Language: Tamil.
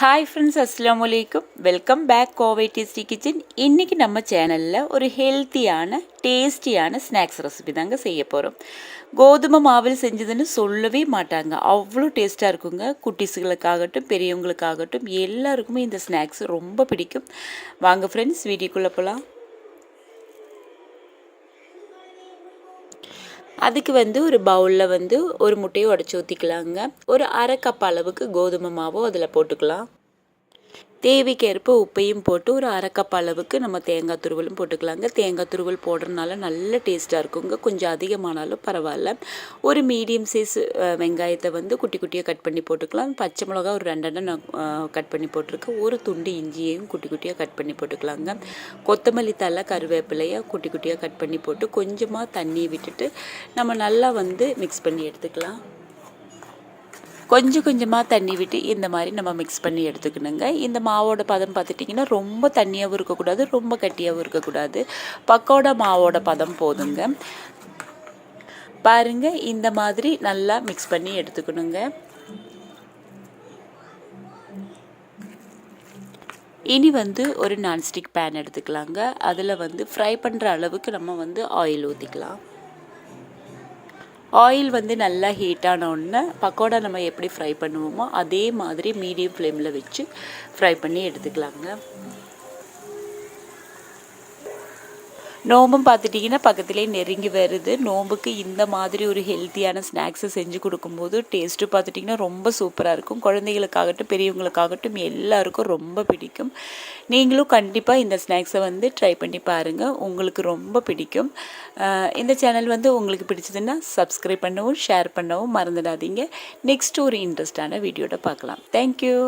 ஹாய் ஃப்ரெண்ட்ஸ் அஸ்லாம் வலைக்கும் welcome back Kovai tasty kitchen இன்றைக்கி நம்ம சேனலில் ஒரு ஹெல்த்தியான டேஸ்டியான ஸ்நாக்ஸ் ரெசிபி தாங்க செய்ய போகிறோம் கோதுமை மாவில் செஞ்சதுன்னு சொல்லவே மாட்டாங்க. அவ்வளோ டேஸ்ட்டாக இருக்குங்க. குட்டீஸுகளுக்காகட்டும் பெரியவங்களுக்காகட்டும் எல்லாருக்குமே இந்த ஸ்நாக்ஸ் ரொம்ப பிடிக்கும். வாங்க ஃப்ரெண்ட்ஸ் வீடியோக்குள்ளே போகலாம் அதுக்கு வந்து ஒரு பவுலில் வந்து ஒரு முட்டையை உடச்சி ஊற்றிக்கலாங்க ஒரு அரை கப் அளவுக்கு கோதுமை மாவும் அதில் போட்டுக்கலாம். தேவைக்கேற்ப உப்பையும் போட்டு ஒரு அரை அளவுக்கு நம்ம தேங்காய் துருவலும் போட்டுக்கலாங்க. தேங்காய் துருவல் போடுறதுனால நல்ல டேஸ்ட்டாக இருக்குங்க. கொஞ்சம் அதிகமானாலும் பரவாயில்ல. ஒரு மீடியம் சைஸ் வெங்காயத்தை வந்து குட்டி குட்டியாக கட் பண்ணி போட்டுக்கலாம். பச்சை மிளகா ஒரு ரெண்டெண்ணம் நான் கட் பண்ணி போட்டிருக்கேன். ஒரு துண்டு இஞ்சியையும் குட்டி குட்டியாக கட் பண்ணி போட்டுக்கலாங்க. கொத்தமல்லி தலை கருவேப்பிலையாக குட்டி குட்டியாக கட் பண்ணி போட்டு கொஞ்சமாக தண்ணியை விட்டுட்டு நம்ம நல்லா வந்து மிக்ஸ் பண்ணி எடுத்துக்கலாம். கொஞ்சம் கொஞ்சமாக தண்ணி விட்டு இந்த மாதிரி நம்ம மிக்ஸ் பண்ணி எடுத்துக்கணுங்க. இந்த மாவோட பதம் பார்த்துட்டிங்கன்னா ரொம்ப தண்ணியாகவும் இருக்கக்கூடாது ரொம்ப கட்டியாகவும் இருக்கக்கூடாது. பக்கோடா மாவோட பதம் போதுங்க. பாருங்க இந்த மாதிரி நல்லா மிக்ஸ் பண்ணி எடுத்துக்கணுங்க. இனி வந்து ஒரு நான்ஸ்டிக் பேன் எடுத்துக்கலாங்க. அதில் வந்து ஃப்ரை பண்ணுற அளவுக்கு நம்ம வந்து ஆயில் ஊற்றிக்கலாம் ஆயில் வந்து நல்லா ஹீட் ஆனோடனே பக்கோடா நம்ம எப்படி ஃப்ரை பண்ணுவோமோ அதே மாதிரி மீடியம் ஃப்ளேமில் வச்சு ஃப்ரை பண்ணி எடுத்துக்கலாங்க. நோம்பும் பார்த்துட்டிங்கன்னா பக்கத்துலேயே நெருங்கி வருது. நோம்புக்கு இந்த மாதிரி ஒரு ஹெல்த்தியான ஸ்நாக்ஸை செஞ்சு கொடுக்கும்போது டேஸ்ட்டு பார்த்துட்டிங்கன்னா ரொம்ப சூப்பராக இருக்கும். குழந்தைகளுக்காகட்டும் பெரியவங்களுக்காகட்டும் எல்லாருக்கும் ரொம்ப பிடிக்கும். நீங்களும் கண்டிப்பாக இந்த ஸ்நாக்ஸை வந்து ட்ரை பண்ணி பாருங்கள் உங்களுக்கு ரொம்ப பிடிக்கும். இந்த சேனல் வந்து உங்களுக்கு பிடிச்சதுன்னா சப்ஸ்கிரைப் பண்ணவும் ஷேர் பண்ணவும் மறந்துடாதீங்க. நெக்ஸ்ட் ஒரு இன்ட்ரெஸ்டான வீடியோட பார்க்கலாம். தேங்க்யூ